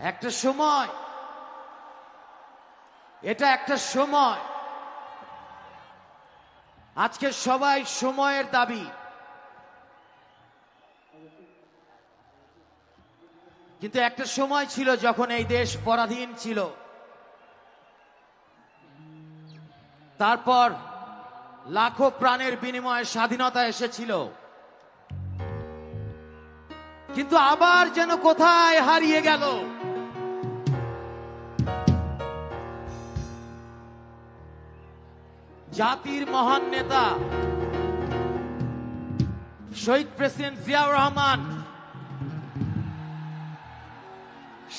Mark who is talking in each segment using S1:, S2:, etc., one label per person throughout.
S1: একটা সময়। এটা একটা সময়। আজকে সবাই সময়ের দাবি। কিন্তু একটা সময় ছিল যখন এই দেশ পরাধীন ছিল। তারপর লাখো প্রাণের বিনিময়ে স্বাধীনতা এসেছিল। কিন্তু আবার যেন কোথায় হারিয়ে গেল। জাতির মহান নেতা, শহীদ প্রেসিডেন্ট জিয়াউর রহমান,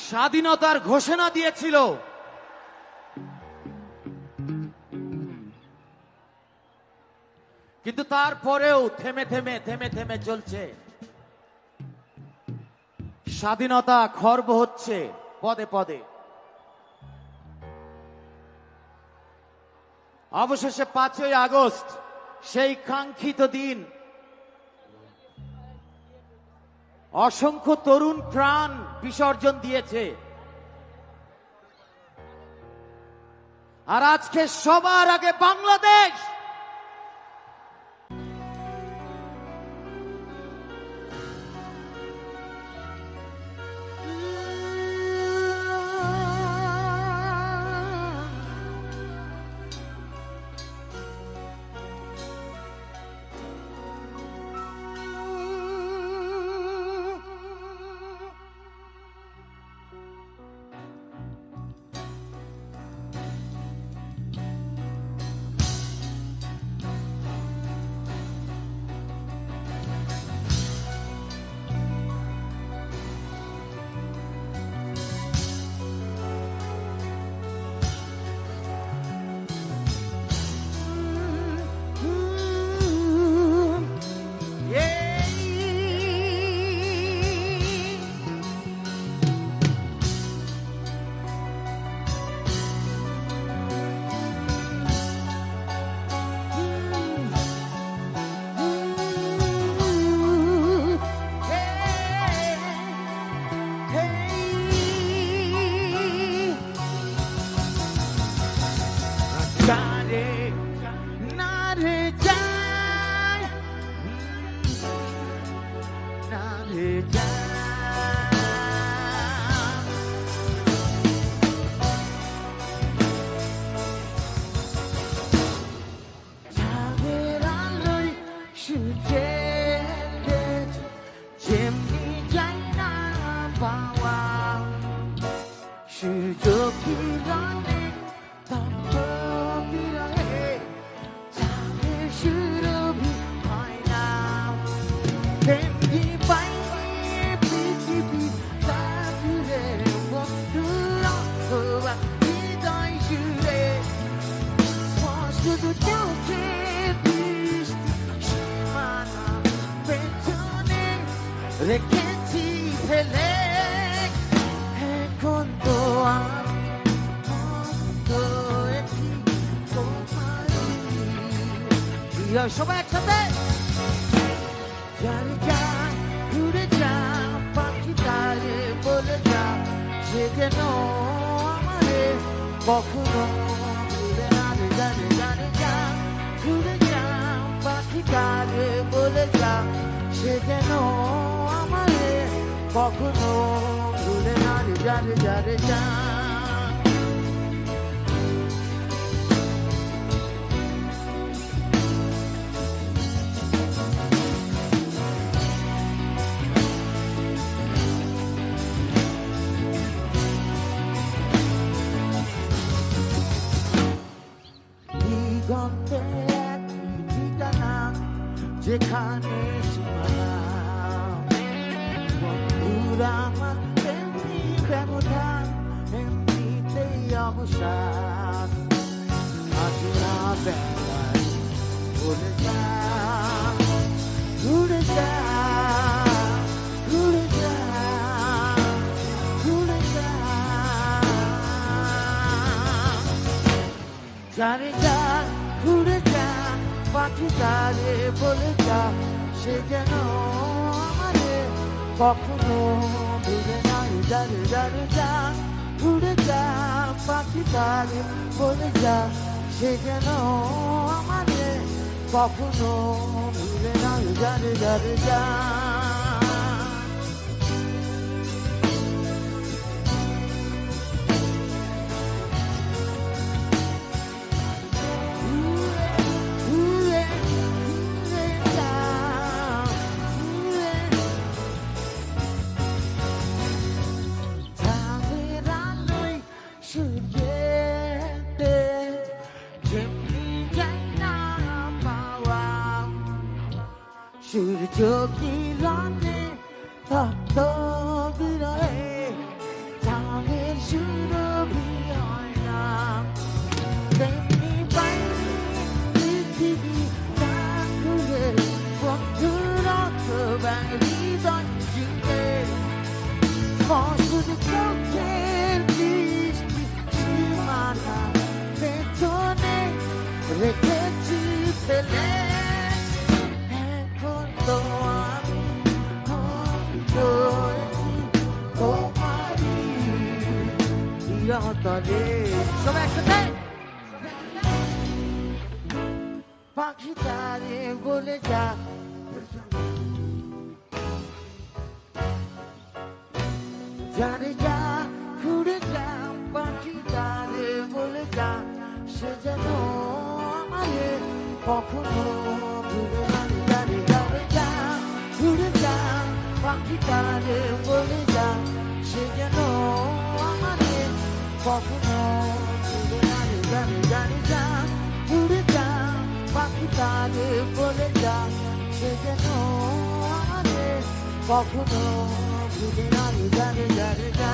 S1: স্বাধীনতার ঘোষণা দিয়েছিল। কিন্তু তারপরেও থেমে থেমে থেমে থেমে চলছে। স্বাধীনতা খর্ব হচ্ছে পদে পদে। অবশেষে পাঁচই আগস্ট, সেই কাঙ্ক্ষিত দিন। অসংখ্য তরুণ প্রাণ বিসর্জন দিয়েছে। আর আজকে সবার আগে বাংলাদেশ! না রে যায় প্রিয় সবাই একসাথে? যারে যা ঘুরে যা, পাখি তারে বলে যা, সে যেন আমারে কখনো রে জানে জানে যা ঘুরে যা, পাখি তারে বলে যা, সে যেন আমারে কখনো ঘুরে না রে জানে জানে যা। যেখানে বন্ধুরা আমার তেমনি ব্যবধান, এমনিতেই অবসান। আজ না বেলায় ভুলে যা ঘুরে যা ঘুরে যা ঘুরে যা। জানে তারে বলে যা, সে যেন আমারে কখনো ভুলে নাই। দারে দারে যা, উড়ে যা, পাখি তারে বলে যা, সে যেন আমারে কখনো ভুলে নাই। দারে দারে যা। Should you পাখি তারে জানে যা। ঘুরে যা পাখি তারে বলে যা। সে যেন আমারে কখনো ভুলে না জানে যাবে যা ঘুরে যা, পাখি তারে বলে যা। সে যেন আমারে কখনো ভুলে না জানে জানে যা তারে বলে যা সে যেন কখনো ভুলে না রে জানে জানে যা